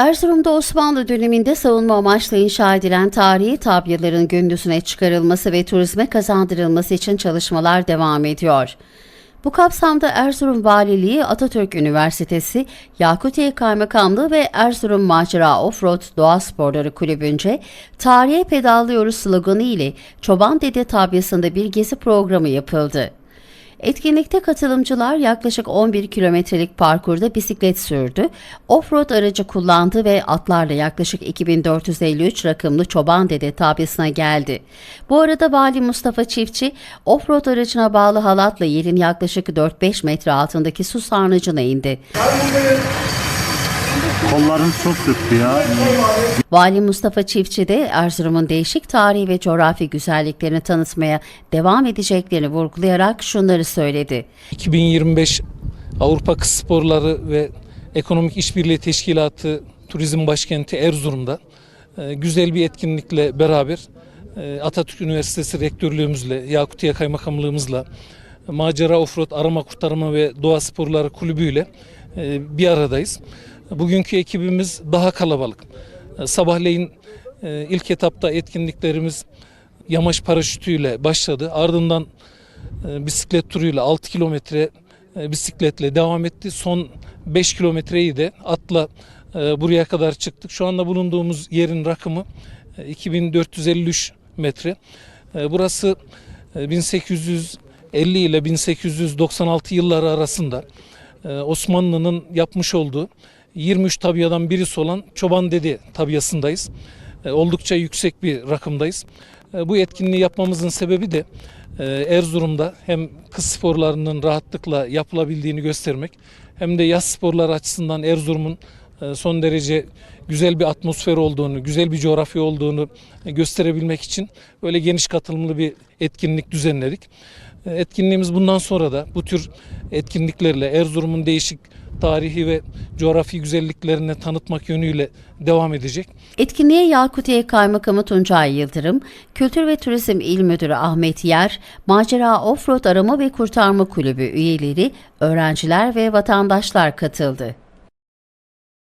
Erzurum'da Osmanlı döneminde savunma amaçlı inşa edilen tarihi tabyaların gündüzüne çıkarılması ve turizme kazandırılması için çalışmalar devam ediyor. Bu kapsamda Erzurum Valiliği, Atatürk Üniversitesi, Yakutiye Kaymakamlığı ve Erzurum Macera Offroad Doğa Sporları Kulübü'nce Tarihe Pedallıyoruz sloganı ile Çoban Dede tabyasında bir gezi programı yapıldı. Etkinlikte katılımcılar yaklaşık 11 kilometrelik parkurda bisiklet sürdü, offroad aracı kullandı ve atlarla yaklaşık 2453 rakımlı Çoban Dede tabyasına geldi. Bu arada Vali Mustafa Çiftçi, offroad aracına bağlı halatla yerin yaklaşık 4-5 metre altındaki su sarnıcına indi. Kollarım çok tuttu ya. Vali Mustafa Çiftçi de Erzurum'un değişik tarihi ve coğrafi güzelliklerini tanıtmaya devam edeceklerini vurgulayarak şunları söyledi. 2025 Avrupa Kız Sporları ve Ekonomik İşbirliği Teşkilatı Turizm Başkenti Erzurum'da e, güzel bir etkinlikle beraber e, Atatürk Üniversitesi Rektörlüğümüzle, Yakutiye Kaymakamlığımızla, Macera Offroad Arama Kurtarma ve Doğa Sporları Kulübü'yle e, bir aradayız. Bugünkü ekibimiz daha kalabalık. E, Sabahleyin e, ilk etapta etkinliklerimiz yamaç paraşütüyle başladı. Ardından e, bisiklet turuyla 6 kilometre e, bisikletle devam etti. Son 5 kilometreyi de atla buraya kadar çıktık. Şu anda bulunduğumuz yerin rakımı e, 2453 metre. Burası e, 1850 ile 1896 yılları arasında Osmanlı'nın yapmış olduğu 23 tabiyadan birisi olan Çoban Dede tabiyasındayız. E, Oldukça yüksek bir rakımdayız. E, Bu etkinliği yapmamızın sebebi de e, Erzurum'da hem kız sporlarının rahatlıkla yapılabildiğini göstermek hem de yaz sporları açısından Erzurum'un son derece güzel bir atmosfer olduğunu, güzel bir coğrafya olduğunu gösterebilmek için böyle geniş katılımlı bir etkinlik düzenledik. Etkinliğimiz bundan sonra da bu tür etkinliklerle Erzurum'un değişik tarihi ve coğrafi güzelliklerini tanıtmak yönüyle devam edecek. Etkinliğe Yakutiye Kaymakamı Tuncay Yıldırım, Kültür ve Turizm İl Müdürü Ahmet Yer, Macera Offroad Arama ve Kurtarma Kulübü üyeleri, öğrenciler ve vatandaşlar katıldı.